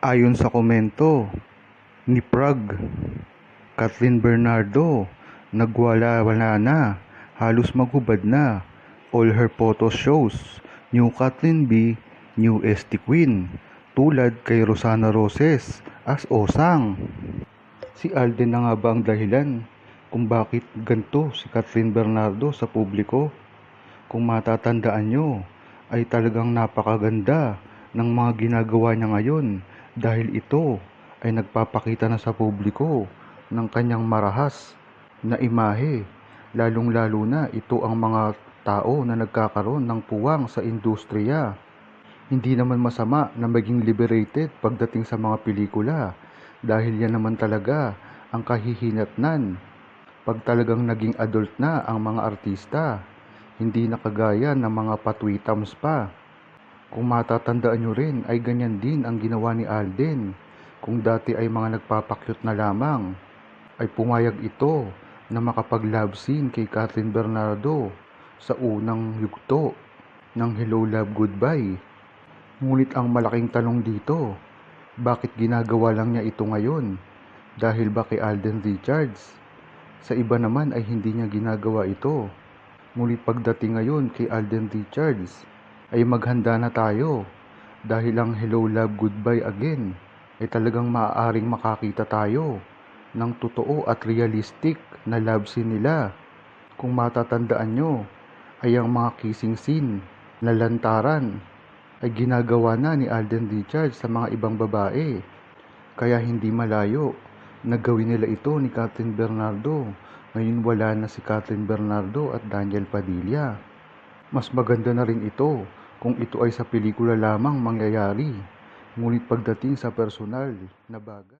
Ayon sa komento ni Prag, Kathleen Bernardo, nagwala-wala na, halos maghubad na. All her photos shows, new Kathleen B, new ST Queen, tulad kay Rosana Roses as Osang. Si Alden na nga ba ang dahilan kung bakit ganito si Kathleen Bernardo sa publiko? Kung matatandaan nyo, ay talagang napakaganda ng mga ginagawa niya ngayon dahil ito ay nagpapakita na sa publiko ng kanyang marahas na imahe. Lalong-lalo na ito ang mga tao na nagkakaroon ng puwang sa industriya. Hindi naman masama na maging liberated pagdating sa mga pelikula dahil yan naman talaga ang kahihinatnan pag talagang naging adult na ang mga artista. Hindi na kagaya ng mga patwitams pa. Kung matatandaan nyo rin ay ganyan din ang ginawa ni Alden. Kung dati ay mga nagpapakyut na lamang, ay pumayag ito na makapag-love scene kay Kathleen Bernardo sa unang yugto ng Hello Love Goodbye. Ngunit ang malaking tanong dito, bakit ginagawa lang niya ito ngayon? Dahil ba kay Alden Richards? Sa iba naman ay hindi niya ginagawa ito. Ngunit pagdating ngayon kay Alden Richards, ay maghanda na tayo dahil ang Hello Love Goodbye Again ay talagang maaaring makakita tayo ng totoo at realistic na love scene nila. Kung matatandaan nyo, ay ang mga kissing scene na lantaran ay ginagawa na ni Alden Richards sa mga ibang babae. Kaya hindi malayo na gawin nila ito ni Catherine Bernardo. Ngayon wala na si Catherine Bernardo at Daniel Padilla. Mas maganda na rin ito kung ito ay sa pelikula lamang mangyayari. Ngunit pagdating sa personal na bagay,